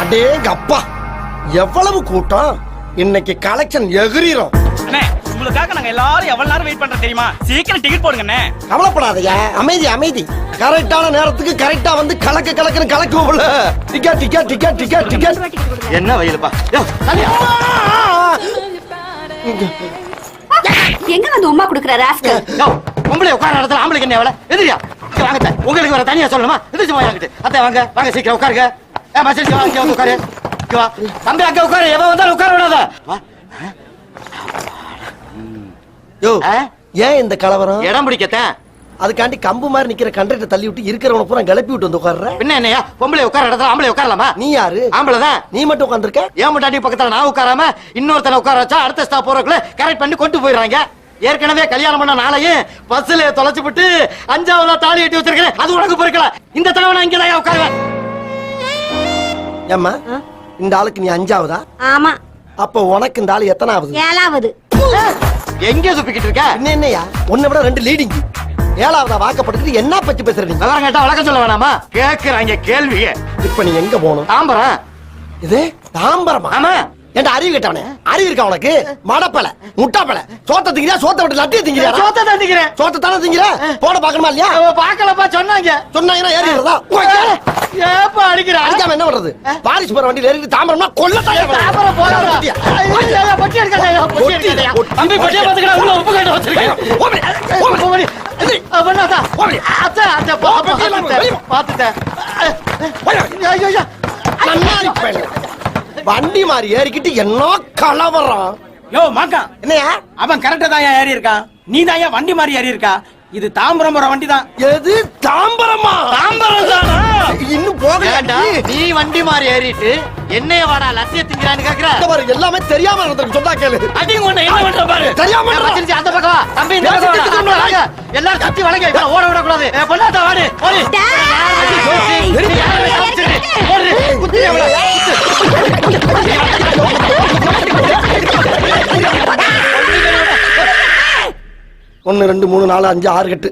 அடேங்க அப்பா. எவ்வளவு கூட்டம்? இன்னைக்கு கலெக்ஷன் எகிரிரும். அண்ணே உங்களுக்காக நாங்க எல்லாரும் எவ்வளவு நேரம் வெயிட் பண்றோம் தெரியுமா? சீக்கிரம் டிக்கெட் போடுங்க கவலைப்படாதயா. அமைதி அமைதி. கரெக்டான நேரத்துக்கு கரெக்டா வந்து கலக்க கலக்குன்னு கலக்குவோம்ல. Ticket ticket ticket ticket ticket என்ன வயலுப்பா. எங்க வந்து உமா குடுக்குற ராஸ்கல் பொம்பளை உட்கார இடத்துல ஆம்பளைக்கு என்ன எதிரியா? வாங்க. உங்களுக்கு வேற தனியா சொல்லணுமா? எதிர்த்து வாங்கிட்டு அத்தை வாங்க. வாங்க சீக்கிரம் உட்காருங்க. ஏ இங்க வா, இங்க உட்காரு. இங்க வா. தம்பி அங்க உட்காரு. எவன் வந்தாலும் உட்கார விடாத. வா. யோ? ஏன் இந்த கலவரம்? இடம் பிடிக்கத்தேன் அதுக்காண்டி கம்பு மாதிரி நிக்கிற கண்டக்டர் தள்ளி விட்டு இருக்கிறவன பூரா கிளப்பி விட்டு வந்து உட்கார்ற? பின்ன என்னையா? பொம்பளை உட்கார இடத்துல ஆம்பளை உட்காரலாமா? நீ யாரு? ஆம்பளை தான் நீ மட்டும் உட்காந்துருக்க ஏன் முட்டாட்டி பக்கத்துல நான் உட்காராம இன்னொருத்தனை உட்கார வச்சா அடுத்த ஸ்டாப் போறதுக்குள்ள கரெக்ட் பண்ணி கொண்டு போயிடுறாங்க? ஏற்கனவே கல்யாணம் பண்ண நாளையும் பஸ்ல தொலைச்சு விட்டு அஞ்சாவதா தாலி கட்டி வச்சிருக்கிறேன். அது உனக்கு பொறுக்கல. இந்த தடவை நான் இங்கதான் உட்காருவேன்? ஏம்மா இந்த ஆளுக்கு நீ அஞ்சாவதா? ஆமா. அப்ப உனக்கு இந்த ஆளு எத்தனாவது? ஏழாவது. எங்க சுப்பிக்கிட்டு இருக்க? என்ன என்னையா உன்னை விட ரெண்டு லீடிங் ஏழாவதா வாக்கப்படுத்திட்டு என்ன பத்தி பேசுற நீ? விவரம் கேட்டா வழக்கம் சொல்ல வேணாமா? கேக்குறாங்க கேள்விய. இப்ப நீ எங்க போகணும்? தாம்பரம். இது தாம்பரமா? ஆமா. ஏன்டா அறிவு கேட்டவனே? அறிவு இருக்கா உனக்கு? மடப்பல முட்டாப்பல. சோத்த திங்கிறியா? சோத்த விட்டு லட்டிய திங்கிறியா? சோத்த தந்திக்கிறேன் சோத்த தானே திங்கிற போட பாக்கணுமா இல்லையா? பாக்கலப்பா சொன்னாங்க. சொன்னாங்கன்னா ஏறிடுறதா ஏப்பா அடிக்கிற? அடிக்காம என்ன பண்றது? பாரிஸ் போற வண்டியில ஏறிட்டு தாம்பரம்னா கொல்ல தாம்பரம் போறாங்க பொட்டி எடுக்காதயா பொட்டி எடுக்காதயா பொட்டியை உள்ள உப்பு கட்ட வச்சிருக்கேன். பண்ணாதா அத்தை. அத்தை பாத்துட்டேன் ஐயோ ஐயோ. நன்னாரி பயல. வண்டி மாறி ஏறிக்கிட்டு என்ன கலவரம்? யோ மாக்கா. என்னையா அவன் கரெக்டா தான் ஏறி இருக்கான் நீ தான் ஏன் வண்டி மாதிரி ஏறி இருக்கா இது தாம்பரம் போற வண்டி தான் எது தாம்பரமா தாம்பரம் தானா இன்னும் போகலையா ஏண்டா நீ வண்டி மாறி ஏறிட்டு என்னைய வாடா லத்திய திங்கிறான்னு கேக்குற பாரு, எல்லாமே தெரியாம நடந்திருக்கு சொன்னா கேளு அடி உன்னை என்ன பண்ற பாரு தெரியாம. வச்சிருச்சு அந்த பக்கம் வா. தம்பி இந்த பக்கம் வாடா. எல்லாரும் கத்தி வளைங்க இவனை ஓட விடக்கூடாது ஏ, பொண்ணாத்தா வாடி ஓடி வெறி- ஓடு. குத்தி அவளை. ஒன்னு ரெண்டு மூணு நாலு அஞ்சு ஆறு கட்டு.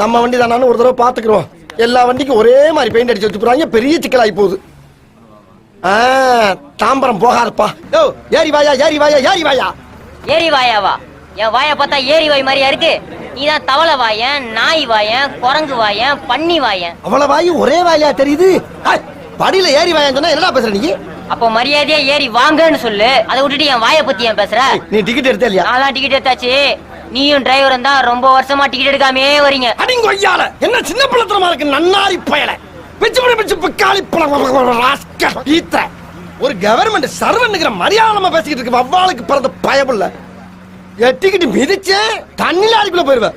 நம்ம வண்டி தானு ஒரு தடவை பாத்துக்கிறோம். எல்லா வண்டிக்கும் ஒரே மாதிரி பெயிண்ட் அடிச்சு வச்சு போறாங்க பெரிய சிக்கலாகி போகுது. ஆ, தாம்பரம் போகாதப்பா. யோ ஏறி வாயா ஏறி வாயா ஏறி வாயா. ஏரி வாயாவா என் வாயை பார்த்தா ஏரி வாய் மாதிரியா இருக்கு. நீதான் தவளை வாயன் நாய் வாயன் குரங்கு வாயன் பன்னி வாயன். அவ்வளவு வாயு ஒரே வாயிலா தெரியுது. படியில ஏறி வாயான்னு சொன்னா என்னடா பேசுற நீ? அப்போ மரியாதையா ஏறி வாங்கன்னு சொல்லு. அதை விட்டுட்டு என் வாயை பத்தி ஏன் பேசுற? நீ டிக்கெட் எடுத்தே இல்லையா? நான்லாம் டிக்கெட் எடுத்தாச்சு. நீயும் டிரைவரும் தான் ரொம்ப வருஷமா டிக்கெட் எடுக்காமே வரீங்க. அடிங்க ஐயால என்ன சின்ன பிள்ளைத்தனமா இருக்கு நன்னாரி பயல. பிச்சு பிடி பிச்சு பிக்காளி பழம் ஈத்திர ஒரு கவர்மெண்ட் சர்வன்னுங்கிற மரியாதை பேசிக்கிட்டு இருக்கு வவ்வாளுக்கு பிறந்த பயமில்ல எட்டிக்கிட்டு மிதிச்சு தண்ணில அடிக்குள்ள போயிருவேன்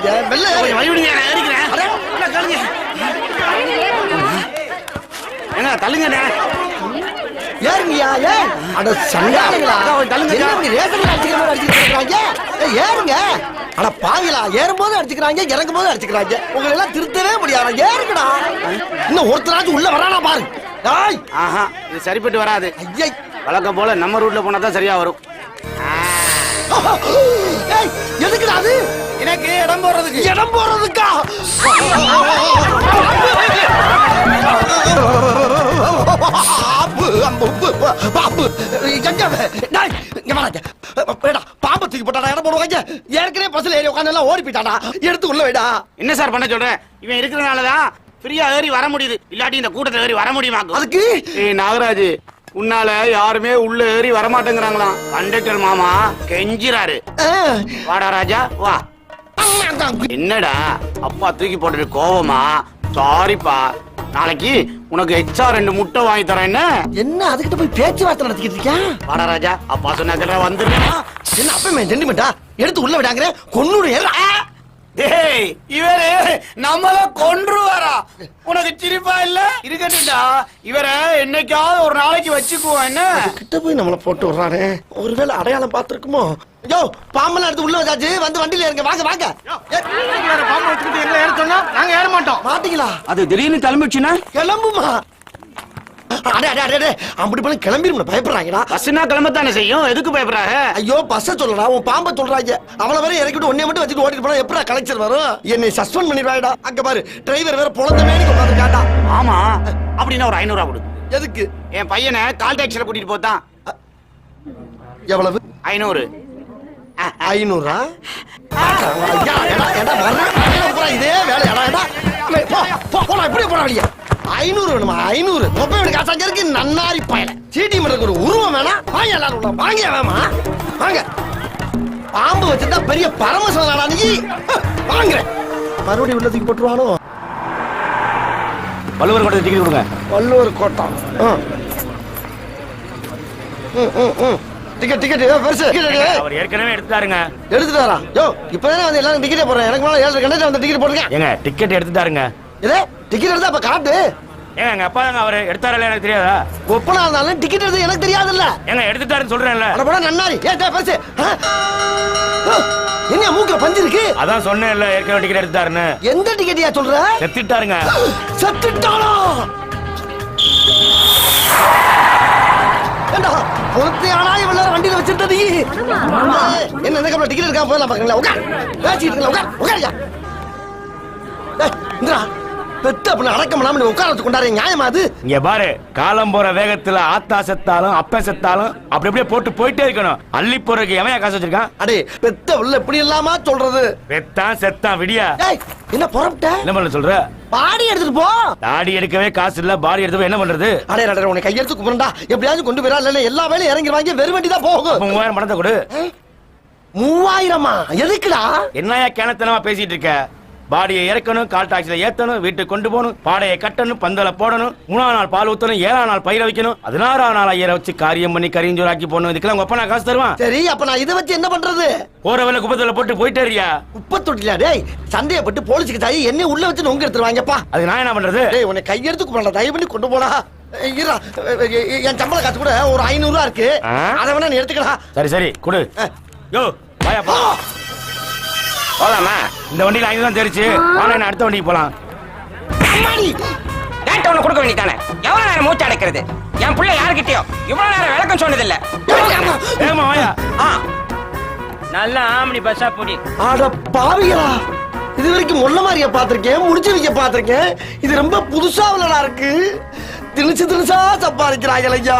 பதறீங்க மெல்ல ஏறிக்கிறேன். தள்ளுங்கண்ணே ஏறுங்கய்யா ஏன் அட சண்டாளுங்களா தள்ளுங்க. ரேஷன்ல அடிச்சுக்கிற ஏய், ஏறுங்க. அட பாவிலா ஏறும்போது அடிச்சுக்கிறாங்க இறங்கும் போது அடிச்சுக்கிறாங்க. உங்களை எல்லாம் திருத்தவே முடியாது? ஏறுங்கடா. இன்னும் ஒருத்தராச்சும் உள்ள வரானா பாரு. டேய் ஆஹா இது சரிப்பட்டு வராது. ஐயை. வழக்கம் போல நம்ம ரூட்ல போனா தான் சரியா வரும். ஏய். எதுக்குடா அது? எனக்கு இடம் போறதுக்கு. இடம் போறதுக்கா? பாம்பு, அம்பு, பாம்பு. தூக்கி போட்டாடா, இடம் போடுவாங்க. ஏற்கனவே பஸ்ல ஏறி உட்கார்ந்து எல்லாம் ஓடி போயிட்டாடா. எடுத்து உள்ள வைடா. என்ன சார் பண்ண சொல்றேன் இவன் இருக்கிறதுனாலதான் ஃப்ரீயா ஏறி வர முடியுது. இல்லாட்டி இந்த கூட்டத்துல ஏறி வர முடியுமாக்கும் அதுக்கு? நாகராஜ் உன்னால யாருமே உள்ள ஏறி வர மாட்டேங்கிறாங்களாம் கண்டக்டர் மாமா கெஞ்சிராரு ஆ, வாடா ராஜா வா. என்னடா அப்பா தூக்கி போட்டது கோவமா சாரிப்பா நாளைக்கு உனக்கு எக்ஸ்ட்ரா ரெண்டு முட்டை வாங்கி தரேன் என்ன? என்ன அதுகிட்ட போய் பேச்சுவார்த்தை நடத்திக்கிட்டு இருக்கியா? வாடா ராஜா அப்பா சொன்னாக்கல வந்துருமா என்ன அப்பமே சென்டிமெண்டா எடுத்து உள்ள விடாங்கிற கொன்னுடு டேய் இவரு நம்மள கொன்றுவாரா. உனக்கு. சிரிப்பா இல்ல? இருக்கட்டும்டா. இவரை என்னைக்காவது ஒரு நாளைக்கு வச்சுக்குவோம் என்ன? கிட்ட போய் நம்மள போட்டு விடுறானே. ஒருவேளை அடையாளம் பார்த்திருக்குமோ? யோ பாம்பெல்லாம் எடுத்து உள்ள வச்சாச்சு. வந்து வண்டியில இருங்க வாங்க வாங்க. பாம்பு வச்சுக்கிட்டு எங்களை ஏற சொன்னா நாங்க ஏற மாட்டோம். மாட்டீங்களா? அது திடீர்னு கிளம்பிடுச்சுன்னா? கிளம்புமா? அடே அடே அடே, அடே. அப்படி பண்ணி கிளம்பிரும் பயப்படுறாங்கடா. பஸ்னா கிளம்பத்தானே செய்யும்? எதுக்கு பயப்படுறாங்க? ஐயோ பஸ்ஸ சொல்லடா உன் பாம்பை சொல்றாங்க. அவள வரை இறக்கிட்டு ஒன்னே மட்டும் வச்சுட்டு ஓட்டிட்டு போனா எப்படா கலெக்டர் வரும்? என்னை சஸ்பெண்ட் பண்ணிடுவாடா அங்க பாரு டிரைவர் வேற பொழந்த மேனிக்கு உட்காந்துருக்காண்டா ஆமா. அப்படின்னா ஒரு ஐநூறு ரூபா கொடு. எதுக்கு? என் பையனை கால் டாக்ஸில கூட்டிட்டு போதான் எவ்வளவு? ஐநூறு. ஐநூறா? இதே வேலை, எடா, எடா. வே, போ, போ, போடா, இப்படியே போடா வெளியே. ஐநூறு வேணுமா? ஐநூறு. மொபைல் எனக்கு காசு அங்க இருக்கு நன்னாரி பயல. சீட்டி மரத்துக்கு ஒரு உருவம் வேணாம் வாங்க எல்லாரும் உள்ள வாங்க வேமா. வாங்க. பாம்பு வச்சிருந்தா பெரிய பரமசிவனாடா நீ வாங்க மறுபடியும் உள்ளதுக்கு போட்டுருவானோ? வள்ளுவர் கூட டிக்கெட் கொடுங்க. வள்ளுவர் கோட்டம். ம், ம், ம். டிக்கெட் டிக்கெட் ஏ, பெருசு. டிக்கெட். அவர் ஏற்கனவே எடுத்துட்டாருங்க. எடுத்துட்டு வரா யோ இப்பதானே வந்து எல்லாரும் டிக்கெட்டே போடுறேன் எனக்கு மேல ஏழரை கண்டக்டர் வந்து டிக்கெட் போட்டுருக்கேன். ஏங்க டிக்கெட் எடுத்துட்டாருங்க. இதே டிக்கெட் எடுத்தா அப்ப காட்டு. ஏங்க எங்க அப்பா தாங்க அவரு? எடுத்தாரல எனக்கு தெரியாதா? ஒப்பனா இருந்தாலும் டிக்கெட் எடுத்து எனக்கு தெரியாதுல்ல. ஏங்க எடுத்துட்டாருன்னு சொல்றேன்ல. அட போடா நன்னாரி. ஏ டேய் பெருசு. என்ன மூக்குல பஞ்சு இருக்கு? அதான் சொன்னேன்ல ஏற்கனவே டிக்கெட் எடுத்தாருன்னு எந்த டிக்கெட்டியா சொல்ற? செத்துட்டாருங்க. இவ்வளவு வண்டியில வச்சிருந்தது என்ன கப்பல டிக்கெட் இருக்கா போதலாம் பாக்குறீங்களா உட்கார். பேசிட்டு இருக்கீங்களா உட்கார். உட்காரியா ஏய், இந்திரா. பெத்த அப்படி அடக்கம் பண்ணாம நீ உட்கார வச்சு கொண்டாரு நியாயமா அது? இங்க பாரு காலம் போற வேகத்துல ஆத்தா செத்தாலும் அப்ப செத்தாலும் அப்படி அப்படியே போட்டு போயிட்டே இருக்கணும். அள்ளி போறதுக்கு எவன் காசு வச்சிருக்கான்? அடே பெத்த உள்ள இப்படி இல்லாமா சொல்றது? செத்தான் செத்தான் விடியா? ஏய் என்ன புறப்பட்ட? என்ன பண்ண சொல்ற? பாடி எடுத்துட்டு போ. தாடி எடுக்கவே காசு இல்ல பாடி எடுத்து என்ன பண்றது? அடே அடே உன்னை கையெழுத்து கும்பிடா எப்படியாவது கொண்டு போயிடா இல்ல எல்லா வேலையும் இறங்கிடுவாங்க வெறும் வண்டி தான் போகும். மூவாயிரம் பணத்தை கொடு. மூவாயிரமா? எதுக்குடா? என்னையா கிணத்தனமா பேசிட்டு இருக்க? பாடியை இறக்கணும் கால் டாக்ஸில ஏத்தணும் வீட்டுக்கு கொண்டு போகணும் பாடையை கட்டணும் பந்தல போடணும் மூணாம் நாள் பால் ஊத்தணும் ஏழாம் நாள் பயிர வைக்கணும் பதினாறாம் நாள் ஐயரை வச்சு காரியம் பண்ணி கரிஞ்சோராக்கி போடணும். இதுக்கெல்லாம் உங்க அப்பா நான் காசு தருவான். சரி அப்ப நான் இதை வச்சு என்ன பண்றது? வேலை குப்பத்துல போட்டு போயிட்டே இருக்கியா குப்பை தொட்டில டேய் சந்தேகப்பட்டு போலீஸுக்கு தாயி என்ன உள்ள வச்சு நொங்க எடுத்துருவாங்கப்பா அதுக்கு நான் என்ன பண்றது? டேய் உன்னை கையெடுத்து கும்பிடா தயவு பண்ணி கொண்டு போடா. என் சம்பள காசு கூட ஒரு ஐநூறு ரூபா இருக்கு? அதை வேணா நீ எடுத்துக்கடா. சரி சரி கொடு. யோ வாயா போ போலாமா? இந்த வண்டியில தான் தெரிச்சு. வாங்க நான் அடுத்த வண்டிக்கு போலாம். அம்மாடி! டேட்டா ஒண்ணு கொடுக்க வேண்டியதானே எவ்வளவு நேரம் மூச்சு அடைக்கிறது? என் பிள்ளை யாருக்கிட்டயோ இவ்வளவு நேரம் விளக்கம் சொன்னதில்ல. ஏமா வாயா. ஆ. நல்ல ஆம்னி பஸ்ஸா போடி. அட பாவிகளா. இது வரைக்கும் முள்ள மாதிரிய பாத்திருக்கேன் முடிச்சு வைக்க பாத்திருக்கேன் இது ரொம்ப புதுசா உள்ளடா இருக்கு. திணிச்சு திணிச்சா சம்பாதிக்கிறாங்க ஐயா